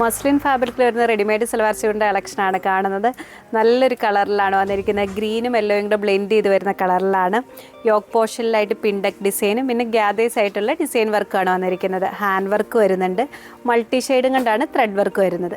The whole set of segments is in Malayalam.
മസ്ലിൻ ഫാബ്രിക്കിൽ വരുന്ന റെഡിമെയ്ഡ് സൽവാർ സ്യൂട്ടിന്റെ കളക്ഷനാണ് കാണുന്നത്. നല്ലൊരു കളറിലാണ് വന്നിരിക്കുന്നത്. ഗ്രീനും യെല്ലോയും കൂടെ ബ്ലെൻഡ് ചെയ്ത് വരുന്ന കളറിലാണ് യോക്ക് പോർഷനിലായിട്ട് പിൻഡക് ഡിസൈനും പിന്നെ ഗ്യാദേഴ്സ് ആയിട്ടുള്ള ഡിസൈൻ വർക്കാണ് വന്നിരിക്കുന്നത്. ഹാൻഡ് വർക്ക് വരുന്നുണ്ട്. മൾട്ടി ഷെയ്ഡും കൊണ്ടാണ് ത്രെഡ് വർക്ക് വരുന്നത്.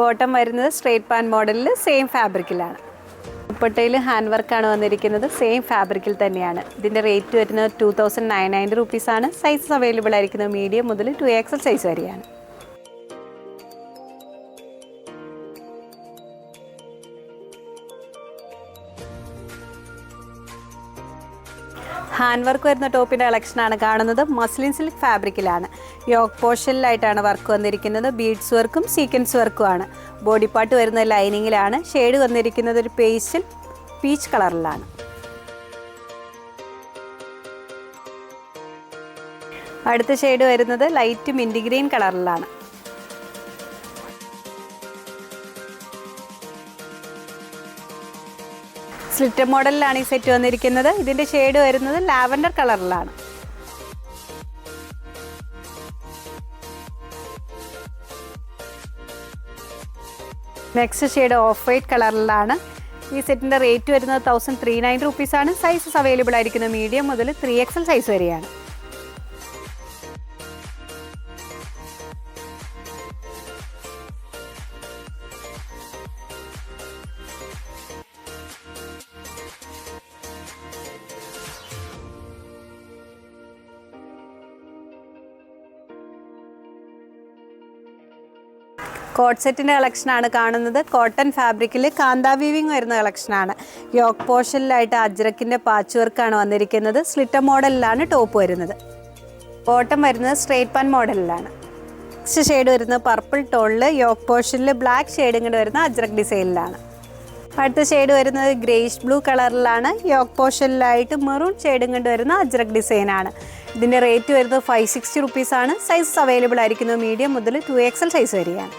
ബോട്ടം വരുന്നത് സ്ട്രേറ്റ് പാൻ മോഡലിൽ സെയിം ഫാബ്രിക്കിലാണ് ദുപ്പട്ടയിൽ ഹാൻഡ് വർക്കാണ് വന്നിരിക്കുന്നത്. സെയിം ഫാബ്രിക്കിൽ തന്നെയാണ്. ഇതിന്റെ റേറ്റ് വരുന്നത് ടു തൗസൻഡ് നയൻ നയന്റി റുപ്പീസാണ് സൈസസ് അവൈലബിൾ ആയിരിക്കുന്നത് മീഡിയം മുതൽ ടു എക്സൽ സൈസ് വരെയാണ്. ഹാൻഡ് വർക്ക് വരുന്ന ടോപ്പിന്റെ കളക്ഷനാണ് കാണുന്നത്. മസ്ലിൻ സിൽക്ക് ഫാബ്രിക്കിലാണ്. യോക്ക് പോർഷനിലായിട്ടാണ് വർക്ക് വന്നിരിക്കുന്നത്. ബീഡ്സ് വർക്കും സീക്വൻസ് വർക്കും ആണ്. ബോഡി പാർട്ട് വരുന്ന ലൈനിങ്ങിലാണ്. ഷെയ്ഡ് വന്നിരിക്കുന്നത് ഒരു പേസ്റ്റിൽ പീച്ച് കളറിലാണ്. അടുത്ത ഷെയ്ഡ് വരുന്നത് ലൈറ്റ് മിന്റ് ഗ്രീൻ കളറിലാണ്. സ്ലിറ്റർ മോഡലിലാണ് ഈ സെറ്റ് വന്നിരിക്കുന്നത്. ഇതിന്റെ ഷെയ്ഡ് വരുന്നത് ലാവൻഡർ കളറിലാണ്. നെക്സ്റ്റ് ഷെയ്ഡ് ഓഫ് വൈറ്റ് കളറിലാണ്. ഈ സെറ്റിന്റെ റേറ്റ് വരുന്നത് തൗസൻഡ് ത്രീ നയൻ റുപ്പീസാണ് സൈസസ് അവൈലബിൾ ആയിരിക്കുന്നത് മീഡിയം മുതൽ ത്രീ എക്സൽ സൈസ് വരെയാണ്. കോട്ട് സെറ്റിന്റെ കളക്ഷനാണ് കാണുന്നത്. കോട്ടൺ ഫാബ്രിക്കിൽ കാന്ത വീവിങ് വരുന്ന കളക്ഷനാണ്. യോക്ക് പോർഷനിലായിട്ട് അജ്രക്കിന്റെ പാച്ച് വർക്കാണ് വന്നിരിക്കുന്നത്. സ്ലിറ്റർ മോഡലിലാണ് ടോപ്പ് വരുന്നത്. ബോട്ടം വരുന്നത് സ്ട്രേറ്റ് പാൻ മോഡലിലാണ്. നെക്സ്റ്റ് ഷെയ്ഡ് വരുന്നത് പർപ്പിൾ ടോണിൽ യോക്ക് പോർഷനിൽ ബ്ലാക്ക് ഷെയ്ഡ് കൂടെ വരുന്ന അജ്രക് ഡിസൈനിലാണ്. അടുത്ത ഷെയ്ഡ് വരുന്നത് ഗ്രേഷ് ബ്ലൂ കളറിലാണ്. യോക്ക് പോർഷനിലായിട്ട് മെറൂൺ ഷെയ്ഡും കൊണ്ട് വരുന്ന അജ്രക് ഡിസൈനാണ്. ഇതിന്റെ റേറ്റ് വരുന്നത് ഫൈവ് സിക്സ്റ്റി റുപ്പീസാണ് സൈസസ് അവൈലബിൾ ആയിരിക്കുന്നത് മീഡിയം മുതൽ ടു എക്സൽ സൈസ് വരെയാണ്.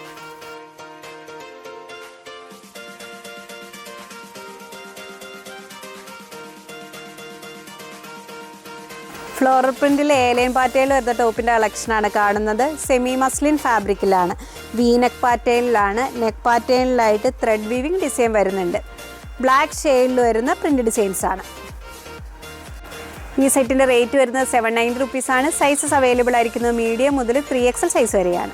ഫ്ലോറൽ പ്രിന്റിൽ ഏലയൻ പാറ്റയിൽ വരുന്ന ടോപ്പിന്റെ കളക്ഷനാണ് കാണുന്നത്. സെമി മസ്ലിൻ ഫാബ്രിക്കിലാണ്. വി നെക്ക് പാറ്റേണിലാണ് നെക്ക് പാറ്റേണിലായിട്ട് ത്രെഡ് വീവിംഗ് ഡിസൈൻ വരുന്നുണ്ട്. ബ്ലാക്ക് ഷെയ്ഡിൽ വരുന്ന പ്രിന്റ് ഡിസൈൻസ് ആണ്. ഈ സെറ്റിന്റെ റേറ്റ് വരുന്നത് സെവൻ നയന്റി റുപ്പീസാണ് സൈസസ് അവൈലബിൾ ആയിരിക്കുന്നത് മീഡിയം മുതൽ ത്രീ എക്സൽ സൈസ് വരെയാണ്.